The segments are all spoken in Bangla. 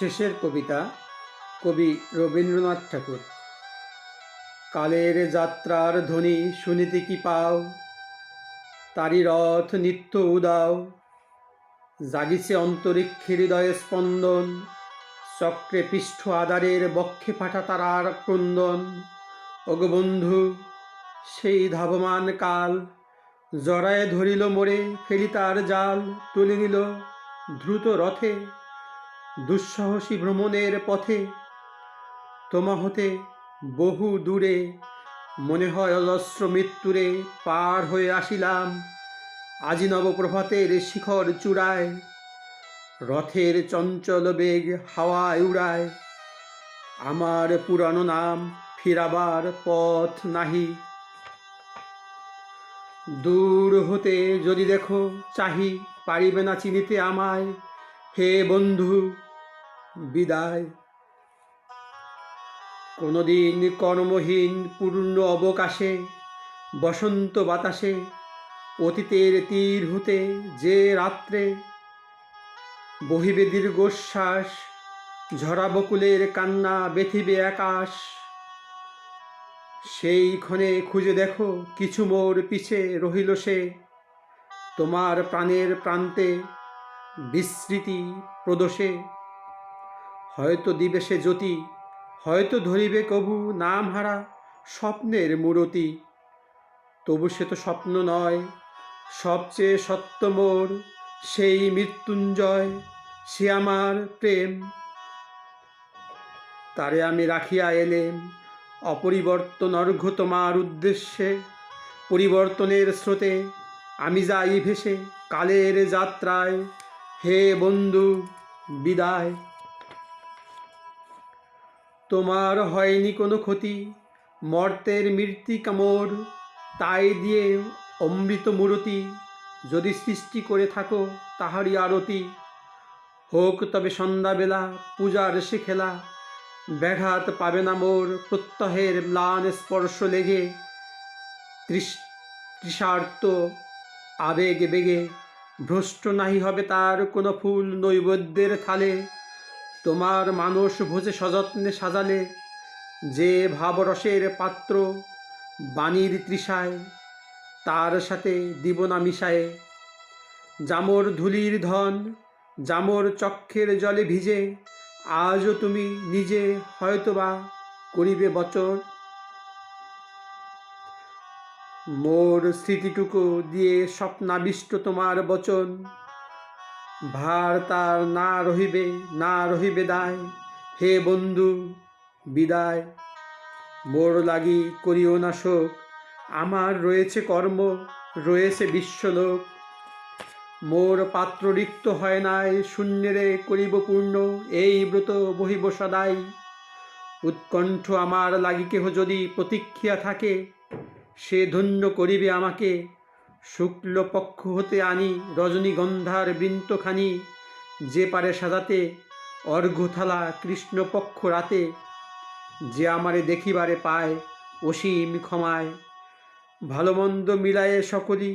শেষের কবিতা, কবি রবীন্দ্রনাথ ঠাকুর। কালের যাত্রার ধ্বনি শুনিতে কি পাও? তারি রথ নিত্য উদাও। জাগিছে অন্তরিক্ষে হৃদয়ে স্পন্দন। চক্রে পৃষ্ঠ আদারের বক্ষে ফাটা তারার ক্রন্দন। ওগো বন্ধু, সেই ধাবমান কাল জড়ায় ধরিল মোরে, ফেলি তার জাল তুলে নিল দ্রুত রথে। দুঃসাহসী ভ্রমণের পথে তোমা হতে বহু দূরে মনে হয় অজস্র মৃত্যুরে পার হয়ে আসিলাম আজি নবপ্রভাতের শিখর চূড়ায়, রথের চঞ্চল বেগ হাওয়ায় উড়ায়। আমার পুরানো নাম ফিরাবার পথ নাহি। দূর হতে যদি দেখো, চাহি, পারিবে না চিনিতে আমায়। হে বন্ধু, বিদায়। কোনোদিন কর্মহীন পূর্ণ অবকাশে, বসন্ত বাতাসে, অতীতের তীর হতে যে রাত্রে, বহিবে দীর্ঘশ্বাস, ঝরা বকুলের কান্না বেথিবে আকাশ। সেই ক্ষণে খুঁজে দেখো কিছু মোর পিছে রহিল সে, তোমার প্রাণের প্রান্তে বিস্মৃতি প্রদোষে। হয়তো দিবে সে জ্যোতি, হয়তো ধরিবে কবু নাম হারা স্বপ্নের মূরতি। তবু সে তো স্বপ্ন নয়, সবচেয়ে সত্য মোর সেই মৃত্যুঞ্জয়, সে আমার প্রেম। তারে আমি রাখিয়া এলেম, অপরিবর্তন অর্ঘ্য তোমার উদ্দেশ্যে। পরিবর্তনের স্রোতে আমি যাই ভেসে কালের যাত্রায় হে বন্ধু, বিদায়। তোমার হয়নি কোনো ক্ষতি, মর্তের মৃত্তিকা মোর তাই দিয়ে অমৃত মূরতি, যদি সৃষ্টি করে থাকো তাহারই আরতি। হোক তবে সন্ধ্যাবেলা পূজার সে খেলা, ব্যাঘাত পাবে না মোর প্রত্যহের ম্লান স্পর্শ লেগে, তৃষ- তৃষার্ত আবেগ বেগে। ভ্রষ্ট নাহি হবে তার কোনো ফুল নৈবেদ্যের থালে। তোমার মানুষ ভোজে সযত্নে সাজালে। যে ভাবরসের পাত্র বাণীর তৃষায়, তার সাথে দিব না মিশায়ে। জামর ধুলির ধন, জামর চক্ষের জলে ভিজে, আজও তুমি নিজে হয়তোবা করিবে বচন। মোর স্মৃতিটুকু দিয়ে স্বপ্নাবিষ্ট তোমার বচন। ভার তার না রহিবে না রহিবে দায়। হে বন্ধু, বিদায়। মোর লাগি করিও না শোক। আমার রয়েছে কর্ম, রয়েছে বিশ্বলোক। মোর পাত্র রিক্ত হয় নাই, শূন্যেরে করিব পূর্ণ। এই ব্রত বহিব সদাই। উৎকণ্ঠ আমার লাগি কেহ যদি প্রতীক্ষিয়া থাকে সে ধন্য করিবে আমাকে। শুক্ল পক্ষ হতে আনি রজনীগন্ধার বৃন্তখানি যে পারে সাজাতে অর্ঘ্যথালা কৃষ্ণপক্ষ রাতে। যে আমারে দেখিবারে পায় অসীম ক্ষমায় ভালো মন্দ মিলায়ে সকলি।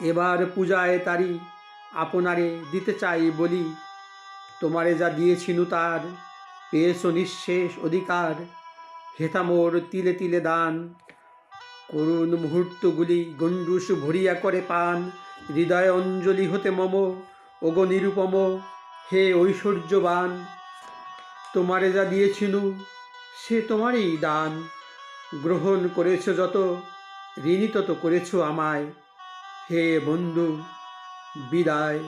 এবার পূজায় তারি আপনারে দিতে চাই বলি, তোমারে যা দিয়েছিনু তার, পেয়েছ নিঃশেষ অধিকার হেতামোর তিলে তিলে দান। করুণ মুহূর্তগুলি গণ্ডুস ভরিয়া করে পান। হৃদয় অঞ্জলি হতে মম, ওগো নিরুপম, হে ঐশ্বর্যবান। তোমারে যা দিয়েছিনু, সে তোমারই দান। গ্রহণ করেছ যত, ঋণী তত করেছ আমায়। হে বন্ধু, বিদায়।